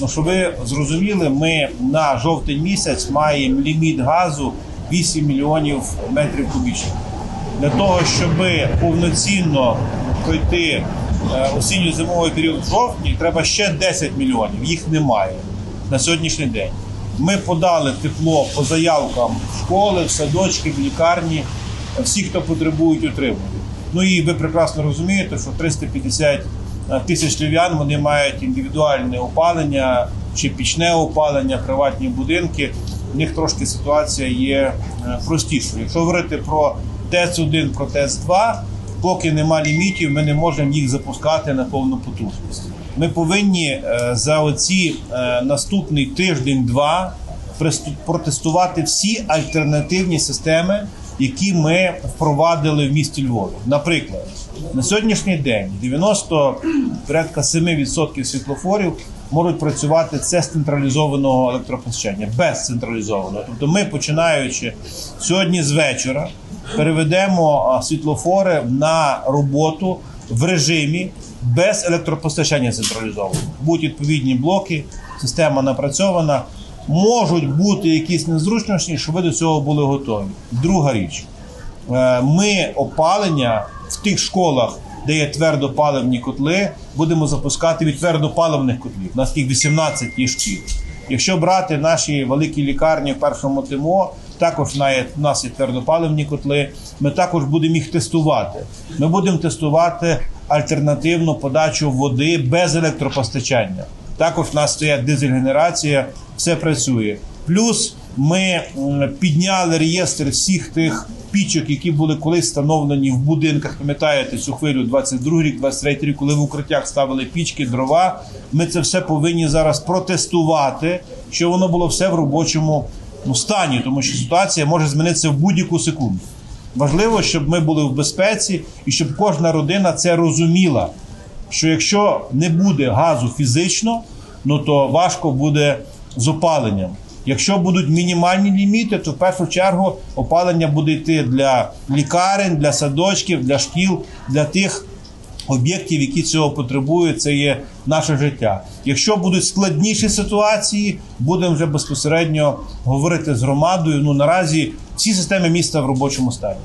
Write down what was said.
Ну, щоб ви зрозуміли, ми на жовтень місяць маємо ліміт газу 8 мільйонів метрів кубічних. Для того, щоб повноцінно пройти е, осінньо-зимовий період в жовтні, треба ще 10 мільйонів. Їх немає на сьогоднішній день. Ми подали тепло по заявкам в школи, в садочки, в лікарні, всі, хто потребують, отримують. Ну і ви прекрасно розумієте, що 350 тисяч львів'ян вони мають індивідуальне опалення чи пічне опалення, приватні будинки. У них трошки ситуація є е, простішою. Якщо говорити про ТЕЦ-1, про ТЕЦ-2, поки нема лімітів, ми не можемо їх запускати на повну потужність. Ми повинні е, за оці е, наступний тиждень-два протестувати всі альтернативні системи, які ми впровадили в місті Львові. Наприклад, на сьогоднішній день 90 порядка 7% світлофорів можуть працювати це з централізованого електропостачання, без централізованого. Тобто, ми починаючи сьогодні з вечора переведемо світлофори на роботу в режимі без електропостачання централізованого. Будуть відповідні блоки, система напрацьована. Можуть бути якісь незручності, щоб ви до цього були готові. Друга річ. Е, Ми опалення в тих школах, де є твердопаливні котли, будемо запускати від твердопаливних котлів. У нас їх 18 є шкіл. Якщо брати наші великі лікарні в першому ТМО, також в нас є твердопаливні котли. Ми також будемо їх тестувати. Ми будемо тестувати альтернативну подачу води без електропостачання. Також в нас стоять дизель-генерація, все працює. Плюс ми підняли реєстр всіх тих пічок, які були колись встановлені в будинках. Пам'ятаєте цю хвилю 22 рік, 23 рік, коли в укриттях ставили пічки, дрова. Ми це все повинні зараз протестувати, щоб воно було все в робочому ну, стані, тому що ситуація може змінитися в будь-яку секунду. Важливо, щоб ми були в безпеці і щоб кожна родина це розуміла що якщо не буде газу фізично, ну то важко буде з опаленням. Якщо будуть мінімальні ліміти, то в першу чергу опалення буде йти для лікарень, для садочків, для шкіл, для тих об'єктів, які цього потребують. Це є наше життя. Якщо будуть складніші ситуації, будемо вже безпосередньо говорити з громадою. Ну наразі всі системи міста в робочому стані.